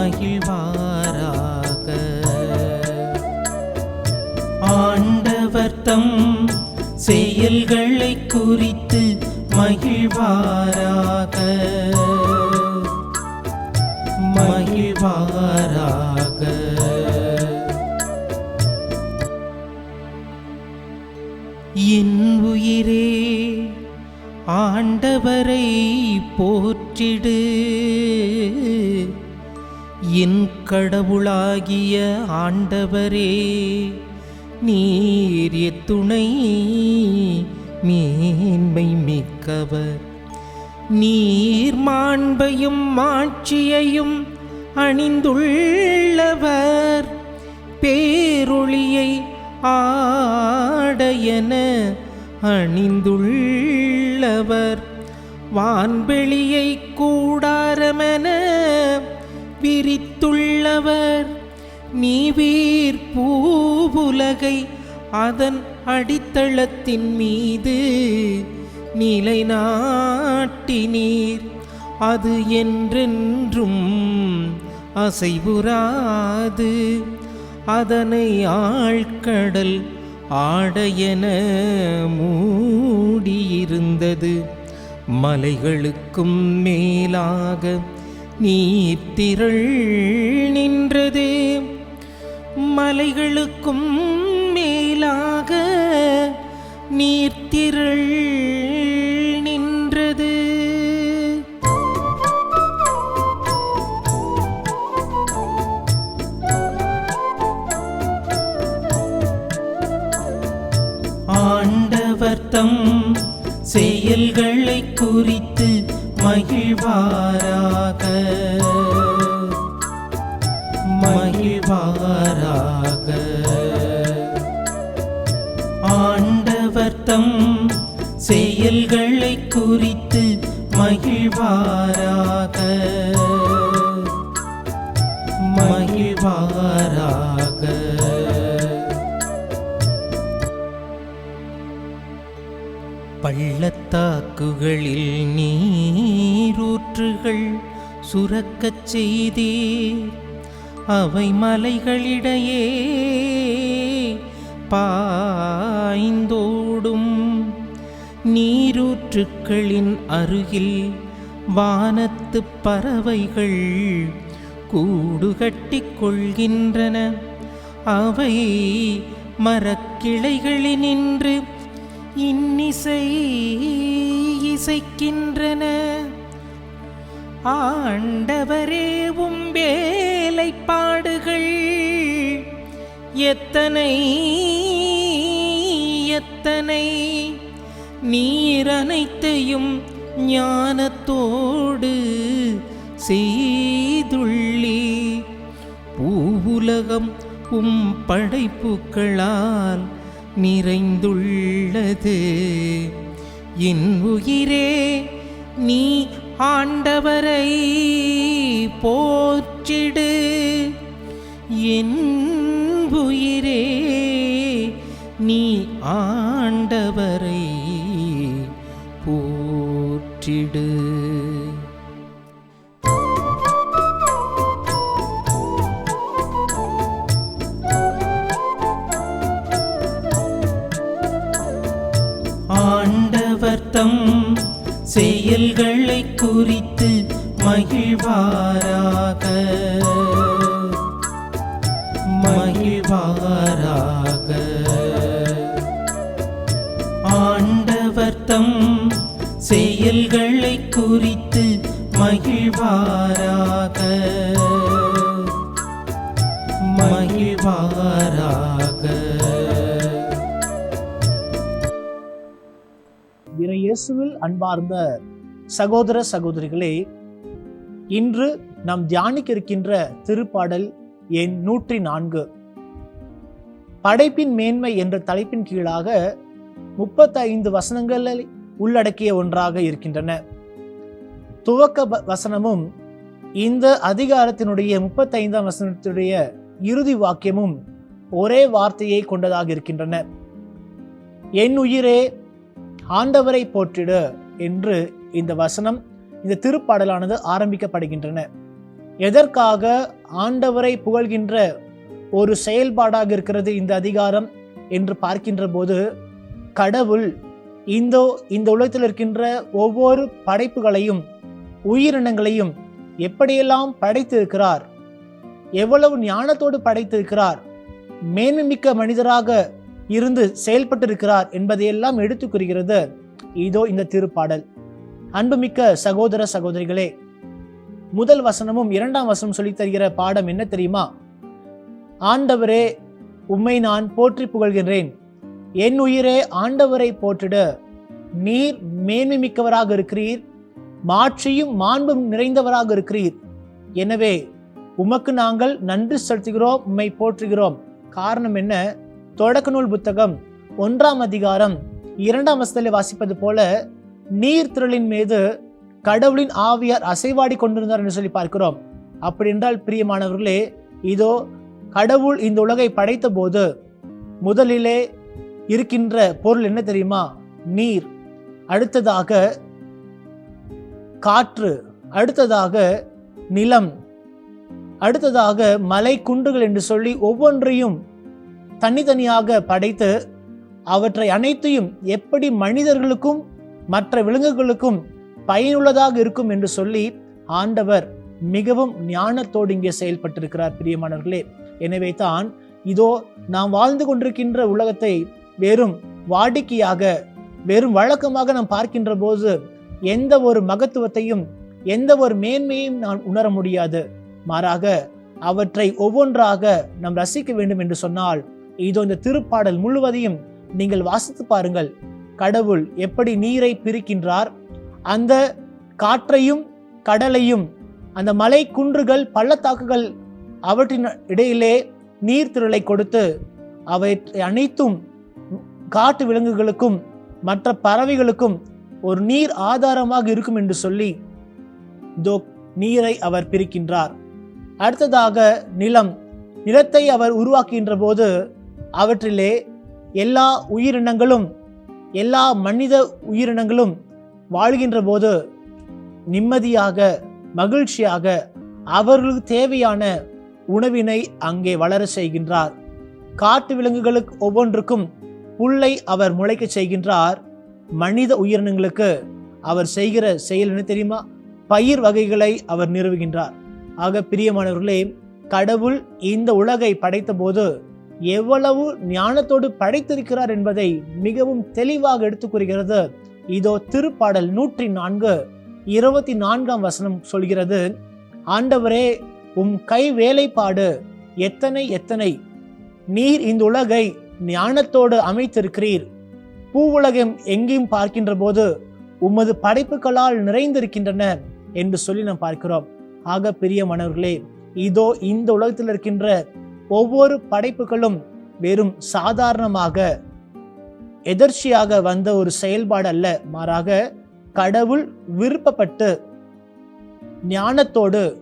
மகிழ்வாராக. ஆண்டவர் தம் செயல்களை குறித்து மகிழ்வாராக. மகிழ்வாராக. என் உயிரே ஆண்டவரை போற்றிடு. என் கடவுளாகிய ஆண்டவரே நீர் எத்துணை மேன்மை மிக்கவர். நீர் மாண்பையும் மாட்சியையும் அணிந்துள்ளவர். பேரொளியை ஆடையன அணிந்துள்ளவர். வான்வெளியை கூடாரமென விரித்துள்ளவர் நீவீர் பூவுலகை அதன் அடித்தளத்தின் மீது நிலை நாட்டினீர். அது என்றென்றும் அசைவுறாது. அதனை ஆழ்கடல் ஆடையென மூடியிருந்தது. மலைகளுக்கும் மேலாக நீத்திரள் நின்றது. மலைகளுக்கும் மேலாக நீர்த்திரள் நின்றது. ஆண்டவர் தம் செயல்களை குறித்து மகிழ்வார ஆண்டவர் செயல்களை குறித்து மகிழ்வாராக. மகிழ்வாராக. பள்ளத்தாக்குகளில் நீரூற்றுகள் சுரக்கச் செய்தீர். அவை மலைகளிடையே பாய்ந்தோடும் நீரூற்றுக்களின் அருகில் வானத்து பறவைகள் கூடுகட்டிக் கொள்கின்றன. அவை மரக்கிளைகளினின்று இன்னிசை இசைக்கின்றன. ஆண்டவரே உம் வேலைப்பாடுகள் எத்தனை எத்தனை நீரனைத்தையும் ஞானத்தோடு செய்துள்ளி. பூவுலகம் உம் படைப்புகளால் நிறைந்துள்ளது. என் உயிரே நீ ஆண்டவரை போற்றிடு. என் உயிரே நீ ஆண்டவரை போற்றிடு. ஆண்டவர்த்தம் செயல்களை குறித்து மகிழ்வாராக. மகிழ்வாராக. ஆண்டவர் தம் செயல்களை குறித்து மகிழ்வாராக. மகிழ்வாராக. இயேசுவில் அன்பார்ந்த சகோதர சகோதரிகளே இன்று நாம் தியானிக்க இருக்கின்ற திருப்பாடல் எண் நூற்றி நான்கு. படைப்பின் மேன்மை என்ற தலைப்பின் கீழாக முப்பத்தைந்து வசனங்களை உள்ளடக்கிய ஒன்றாக இருக்கின்றன. துவக்க வ- வசனமும் இந்த அதிகாரத்தினுடைய முப்பத்தைந்தாம் வசனத்துடைய இறுதி வாக்கியமும் ஒரே வார்த்தையை கொண்டதாக இருக்கின்றன. என் உயிரே ஆண்டவரை போற்றிடு என்று இந்த வசனம் இந்த திருப்பாடலானது ஆரம்பிக்கப்படுகின்றன. எதற்காக ஆண்டவரை புகழ்கின்ற ஒரு செயல்பாடாக இருக்கிறது இந்த அதிகாரம் என்று பார்க்கின்ற போது கடவுள் இந்த இந்த உலகத்தில் இருக்கின்ற ஒவ்வொரு படைப்புகளையும் உயிரினங்களையும் எப்படியெல்லாம் படைத்திருக்கிறார் எவ்வளவு ஞானத்தோடு படைத்திருக்கிறார் மேன்மிக்க மனிதராக இருந்து செயல்பட்டிருக்கிறார் என்பதையெல்லாம் எடுத்துக் கூறுகிறது. இதோ இந்த திருப்பாடல். அன்புமிக்க சகோதர சகோதரிகளே முதல் வசனமும் இரண்டாம் வசனம் சொல்லித் தருகிற பாடம் என்ன தெரியுமா? ஆண்டவரே உம்மை நான் போற்றி புகழ்கின்றேன். என் உயிரே ஆண்டவரை போற்றிட. நீர் மேன்மை மிக்கவராக இருக்கிறீர். மாற்றியும் மாண்பும் நிறைந்தவராக இருக்கிறீர். எனவே உமக்கு நாங்கள் நன்றி செலுத்துகிறோம் உம்மை போற்றுகிறோம். காரணம் என்ன? தொடக்க நூல் புத்தகம் ஒன்றாம் அதிகாரம் இரண்டாம் வசதியில் வாசிப்பது போல நீர் திரளின் மீது கடவுளின் ஆவியார் அசைவாடி கொண்டிருந்தார் என்று சொல்லி பார்க்கிறோம். அப்படி என்றால் பிரியமானவர்களே இதோ கடவுள் இந்த உலகை படைத்த போது முதலிலே இருக்கின்ற பொருள் என்ன தெரியுமா? நீர். அடுத்ததாக காற்று. அடுத்ததாக நிலம். அடுத்ததாக மலை குன்றுகள் என்று சொல்லி ஒவ்வொன்றையும் தனித்தனியாக படைத்து அவற்றை அனைத்தையும் எப்படி மனிதர்களுக்கும் மற்ற விலங்குகளுக்கும் பயனுள்ளதாக இருக்கும் என்று சொல்லி ஆண்டவர் மிகவும் ஞானத்தோடு இங்கே செயல்பட்டிருக்கிறார் பிரியமானவர்களே. எனவே தான் இதோ நாம் வாழ்ந்து கொண்டிருக்கின்ற உலகத்தை வெறும் வாடிக்கையாக வெறும் வழக்கமாக நாம் பார்க்கின்ற போது எந்த ஒரு மகத்துவத்தையும் எந்த ஒரு மேன்மையும் நான் உணர முடியாது. மாறாக அவற்றை ஒவ்வொன்றாக நாம் ரசிக்க வேண்டும் என்று சொன்னால் இதோ இந்த திருப்பாடல் முழுவதையும் நீங்கள் வாசித்து பாருங்கள். கடவுள் எப்படி நீரை பிரிக்கின்றார் அந்த காற்றையும் கடலையும் அந்த மலை குன்றுகள் பள்ளத்தாக்குகள் அவற்றின் இடையிலே நீர்த்திரளை கொடுத்து அவை அனைத்தும் காட்டு விலங்குகளுக்கும் மற்ற பறவைகளுக்கும் ஒரு நீர் ஆதாரமாக இருக்கும் என்று சொல்லி இதோ நீரை அவர் பிரிக்கின்றார். அடுத்ததாக நிலம். நிலத்தை அவர் உருவாக்குகின்ற போது அவற்றிலே எல்லா உயிரினங்களும் எல்லா மனித உயிரினங்களும் வாழ்கின்ற போது நிம்மதியாக மகிழ்ச்சியாக அவர்களுக்கு தேவையான உணவினை அங்கே வளர செய்கின்றார். காட்டு விலங்குகளுக்கு ஒவ்வொன்றுக்கும் புல்லை அவர் முளைக்க செய்கின்றார். மனித உயிரினங்களுக்கு அவர் செய்கிற செயல் என்ன தெரியுமா? பயிர் வகைகளை அவர் நிறுவுகின்றார். ஆக பிரியமானவர்களே கடவுள் இந்த உலகை படைத்த போது எவ்வளவு ஞானத்தோடு படைத்திருக்கிறார் என்பதை மிகவும் தெளிவாக எடுத்துக் கூறுகிறது. இதோ திருப்பாடல் நூற்றி நான்கு இருபத்தி நான்காம் வசனம் சொல்கிறது ஆண்டவரே உம் கை வேலைப்பாடு எத்தனை எத்தனை? நீர் இந்த உலகை ஞானத்தோடு அமைத்திருக்கிறீர். பூ உலகம் எங்கேயும் பார்க்கின்ற போது உமது படைப்புகளால் நிறைந்திருக்கின்றன என்று சொல்லி நாம் பார்க்கிறோம். ஆக பிரியமானவர்களே இதோ இந்த உலகத்தில் இருக்கின்ற ஒவ்வொரு படைப்புகளும் வெறும் சாதாரணமாக எதர்ச்சியாக வந்த ஒரு செயல்பாடு அல்ல. மாறாக கடவுள் விருப்பப்பட்டு ஞானத்தோடு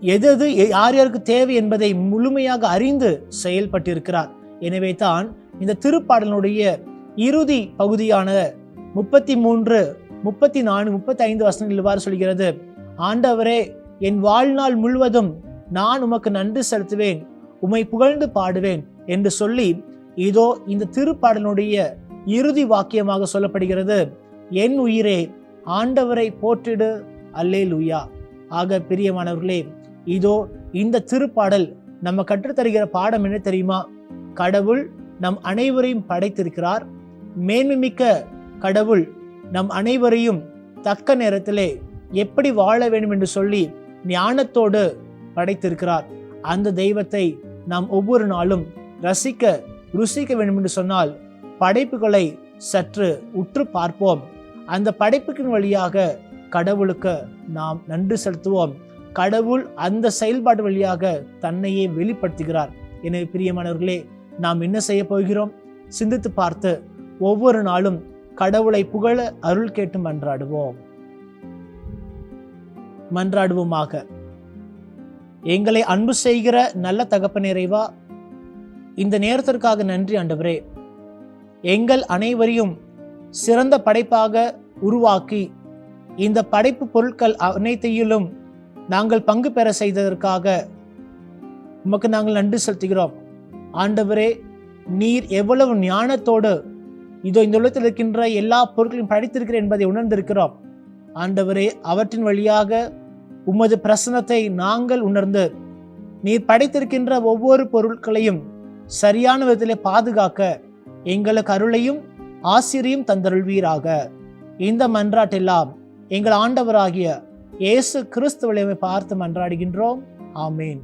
எது எது யார் யாருக்கு தேவை என்பதை முழுமையாக அறிந்து செயல்பட்டிருக்கிறார். எனவே தான் இந்த திருப்பாடலுடைய இறுதி பகுதியான முப்பத்தி மூன்று முப்பத்தி நான்கு முப்பத்தி ஐந்து வசனங்கள் இவ்வாறு சொல்கிறது. ஆண்டவரே என் வாழ்நாள் முழுவதும் நான் உமக்கு நன்றி செலுத்துவேன். உமை புகழ்ந்து பாடுவேன் என்று சொல்லி இதோ இந்த திருப்பாடலுடைய இறுதி வாக்கியமாக சொல்லப்படுகிறது என் உயிரே ஆண்டவரை போற்றிடு அல்லே லுயா ஆக பிரியமானவர்களே இதோ இந்த திருப்பாடல் நம்ம கற்றுத்தருகிற பாடம் என்ன தெரியுமா? கடவுள் நம் அனைவரையும் படைத்திருக்கிறார். மேன்மைமிக்க கடவுள் நம் அனைவரையும் தக்க நேரத்திலே எப்படி வாழ வேண்டும் என்று சொல்லி ஞானத்தோடு படைத்திருக்கிறார். அந்த தெய்வத்தை நாம் ஒவ்வொரு நாளும் ரசிக்க ருசிக்க வேண்டும் என்று சொன்னால் படைப்புகளை சற்று உற்று பார்ப்போம். அந்த படைப்புக்கின் வழியாக கடவுளுக்கு நாம் நன்றி செலுத்துவோம். கடவுள் அந்த செயல்பாடு வழியாக தன்னையே வெளிப்படுத்துகிறார். எனவே பிரியமானவர்களே நாம் என்ன செய்ய போகிறோம்? சிந்தித்து பார்த்து ஒவ்வொரு நாளும் கடவுளை புகழ அருள் கேட்டு மன்றாடுவோம். மன்றாடுவோமாக. எங்களை அன்பு செய்கிற நல்ல தகப்ப நிறைவா இந்த நேரத்திற்காக நன்றி ஆண்டவரே. எங்கள் அனைவரையும் சிறந்த படைப்பாக உருவாக்கி இந்த படைப்பு பொருட்கள் அனைத்தையிலும் நாங்கள் பங்கு பெற செய்ததற்காக உமக்கு நாங்கள் நன்றி செலுத்துகிறோம். ஆண்டவரே நீர் எவ்வளவு ஞானத்தோடு இதோ இந்த உலகத்தில் இருக்கின்ற எல்லா பொருட்களையும் படைத்திருக்கிறேன் என்பதை உணர்ந்திருக்கிறோம். ஆண்டவரே அவற்றின் வழியாக உமது பிரசனத்தை நாங்கள் உணர்ந்து நீர் படைத்திருக்கின்ற ஒவ்வொரு பொருட்களையும் சரியான விதத்தில் பாதுகாக்க எங்களுக்கு அருளையும் ஆசிரியும் தந்தருள்வீராக. இந்த மன்றாட்டெல்லாம் எங்கள் ஆண்டவராகிய இயேசு கிறிஸ்துவலை பார்த்து மன்றாடுகின்றோம். ஆமேன்.